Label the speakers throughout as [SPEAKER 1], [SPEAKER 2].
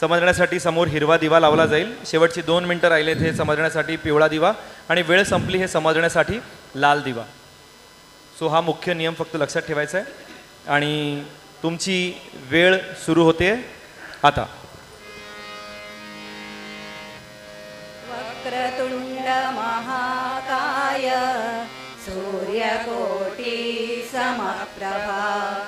[SPEAKER 1] समजण्यासाठी समोर हिरवा दिवा लावला जाईल. शेवटची दोन मिनटं राहिलेत हे समजण्यासाठी पिवळा दिवा आणि वेळ संपली हे समजण्यासाठी लाल दिवा. सो हा मुख्य नियम फक्त लक्षात ठेवायचा आहे. आणि तुमची वेळ सुरू होते. आता.
[SPEAKER 2] वक्रतुंड महाकाय सूर्यकोटी समप्रभा।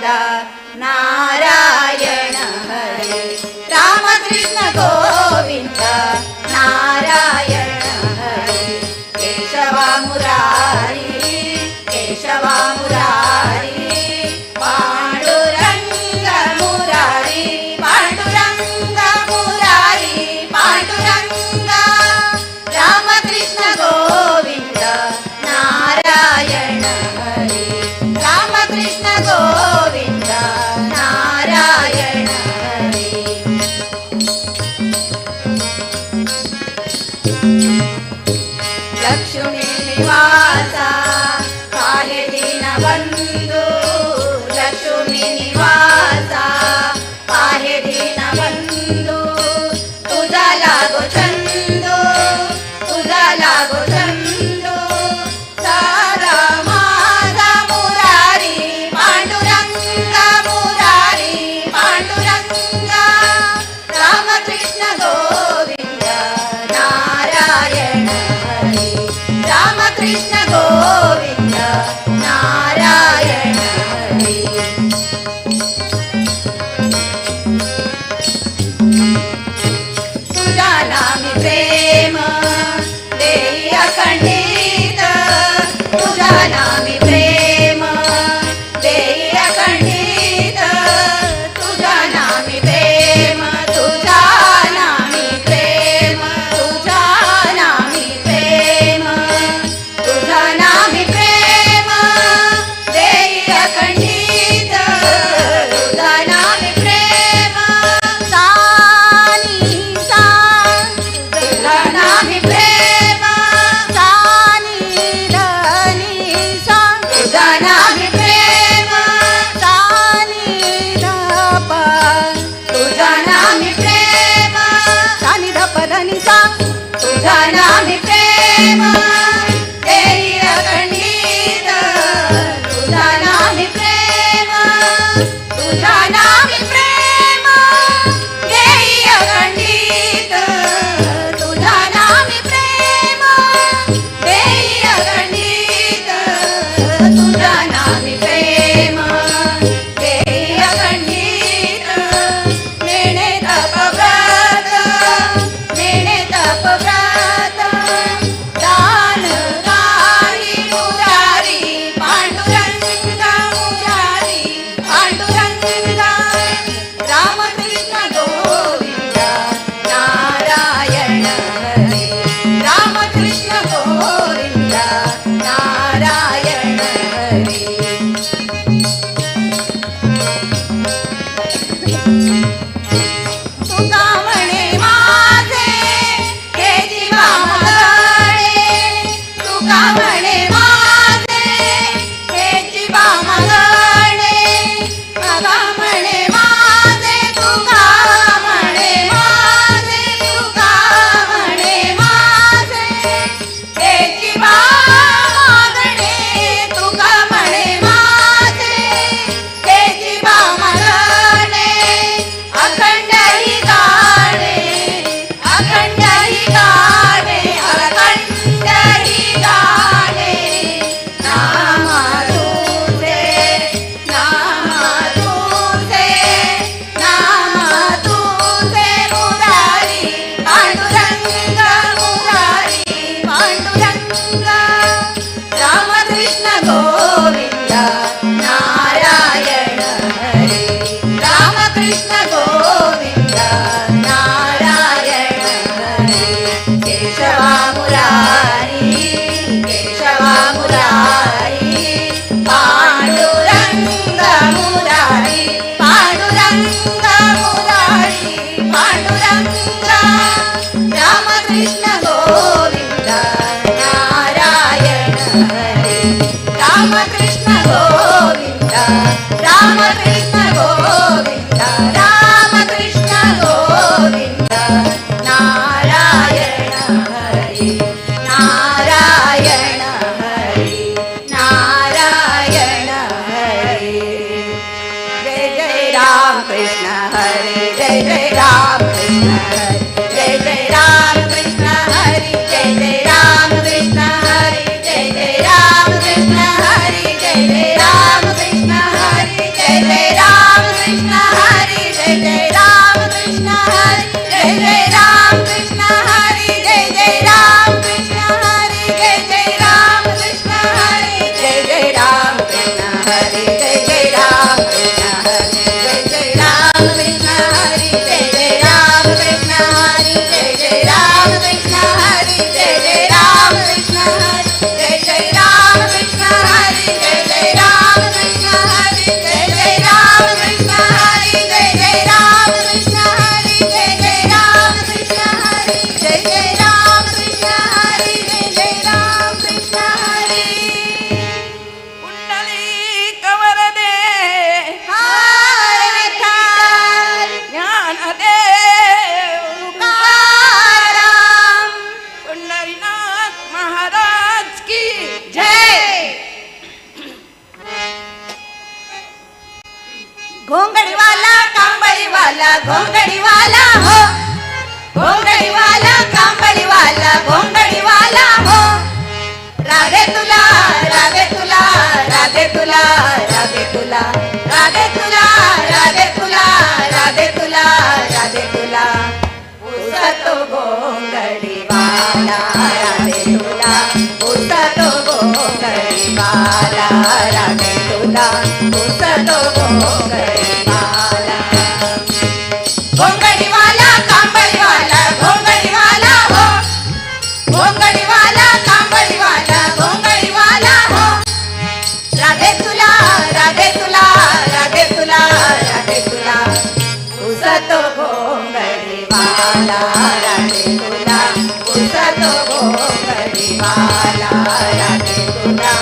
[SPEAKER 2] だ。Krishna. भोंगडीवाला हो. भोंगडीवाला कांबळीवाला भोंगडीवाला हो. राधे तुला राधे तुला राधे तुला राधे तुला. राधे तुला राधे तुला राधे तुला राधे तुला. उसतो भोंगडीवाला राधे तुला. उसतो भोंगडीवाला राधे तुला. उसतो भोंगडी वाला राधे तुला पुसतो गो करी वाला राधे तुला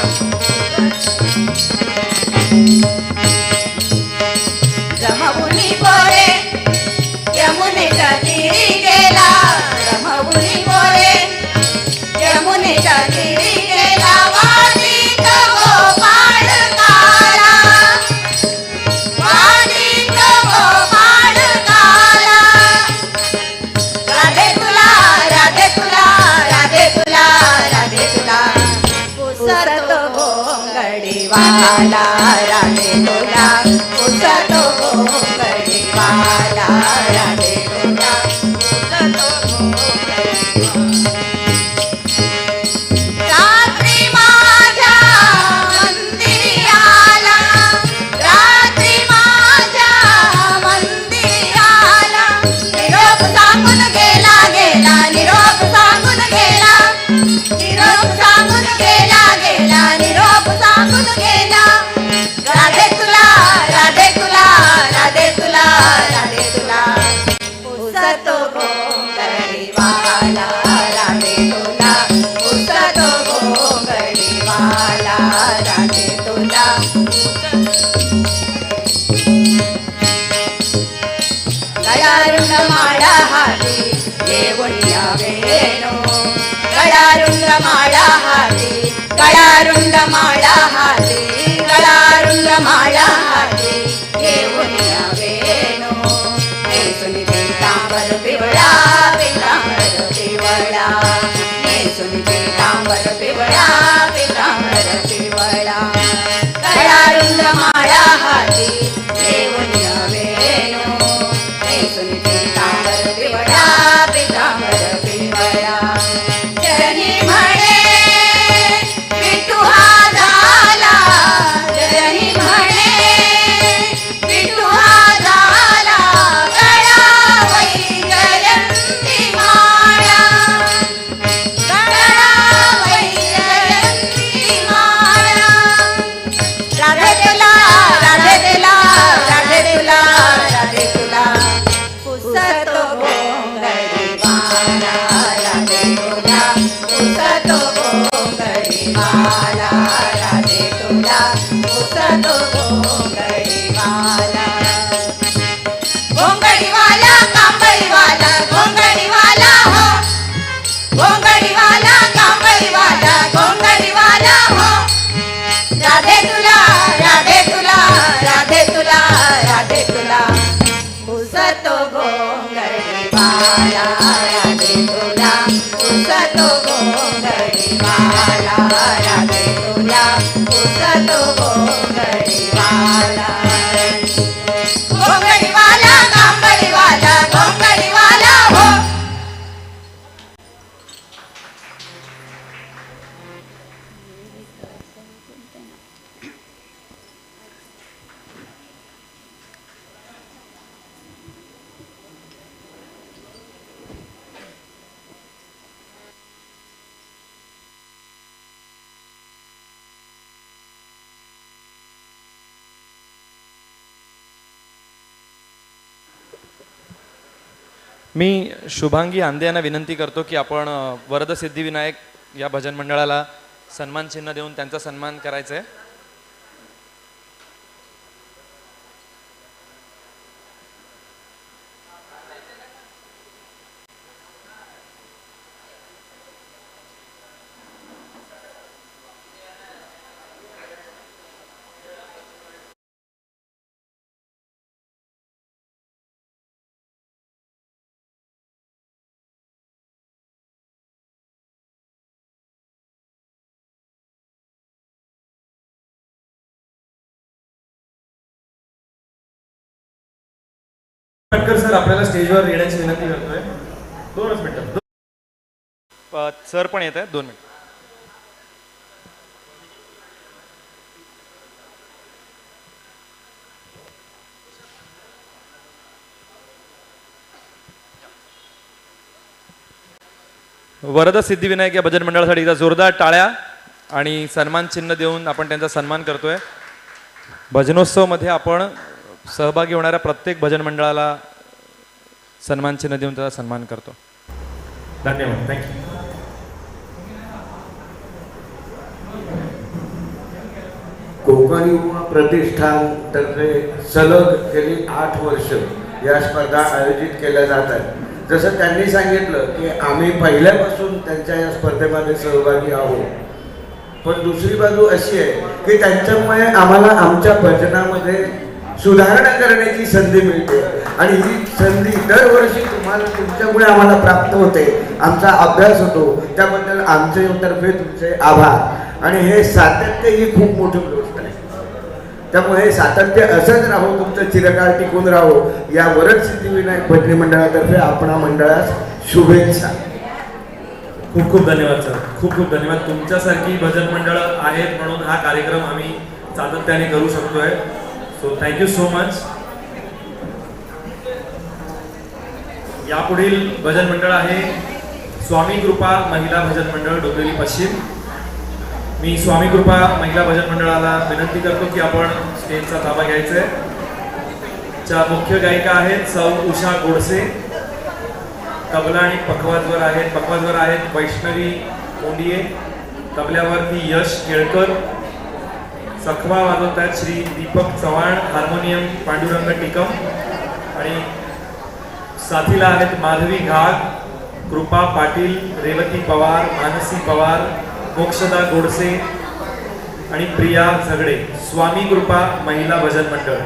[SPEAKER 2] Bye.
[SPEAKER 1] मी शुभांगी आंदे यांना विनंती करतो की आपण वरद सिद्धिविनायक या भजन मंडळाला सन्मान चिन्ह देऊन त्यांचा सन्मान करायचा आहे सर आपल्याला स्टेजवर येण्याची विनंती करतोय. दोनच मिनिटं. सर पण येत आहेत दोन मिनिट. वरद सिद्धिविनायक या भजन मंडळासाठी एकदा जोरदार टाळ्या आणि सन्मान चिन्ह देऊन आपण त्यांचा सन्मान करतोय. भजनोत्सवमध्ये आपण सहभागी होणाऱ्या प्रत्येक भजन मंडळाला सन्मान चिन्ह देऊन त्याचा सन्मान करतो. धन्यवाद. थँक्यू
[SPEAKER 3] कोकण युवा प्रतिष्ठान तर्फे सलग गेली आठ वर्ष या स्पर्धा आयोजित केल्या जात आहेत. जसं त्यांनी सांगितलं की आम्ही पहिल्यापासून त्यांच्या या स्पर्धेमध्ये सहभागी आहोत. पण दुसरी बाजू अशी आहे की त्यांच्यामुळे आम्हाला आमच्या भजनामध्ये सुधारणा करण्याची संधी मिळते. आणि ही संधी दरवर्षी तुम्हाला तुमच्यामुळे आम्हाला प्राप्त होते. आमचा अभ्यास होतो. त्याबद्दल आमचे तर्फे तुमचे आभार. आणि हे सातत्य ही खूप मोठी गोष्ट आहे. त्यामुळे हे सातत्य असंच राहो तुमचं चिरकाळ टिकून राहो. या वरद सिद्धिविनायक भजनी मंडळातर्फे आपणा मंडळास शुभेच्छा.
[SPEAKER 1] खूप खूप धन्यवाद सर. खूप खूप धन्यवाद. तुमच्यासारखी भजन मंडळ आहेत म्हणून हा कार्यक्रम आम्ही सातत्याने करू शकतोय. सो थँक्यू सो मच यापुढील भजन मंडळ आहे स्वामी कृपा महिला भजन मंडळ डोंबिवली पश्चिम. मी स्वामी कृपा महिला भजन मंडळाला विनंती करतो की आपण स्टेजचा ताबा घ्यायचा आहे. च्या मुख्य गायिका आहेत सौ उषा गोडसे. तबला आणि पखवाजवर आहेत पखवाजवर आहेत वैष्णवी कोंडिये. तबल्यावरती यश केळकर. सखवा वाजवत आहेत श्री दीपक चव्हाण हार्मोनियम पांडुरंग टिकम. आणि साथीला आहेत माधवी घाग कृपा पाटील रेवती पवार मानसी पवार मोक्षदा गोडसे आणि प्रिया झगडे. स्वामी कृपा महिला भजन मंडळ.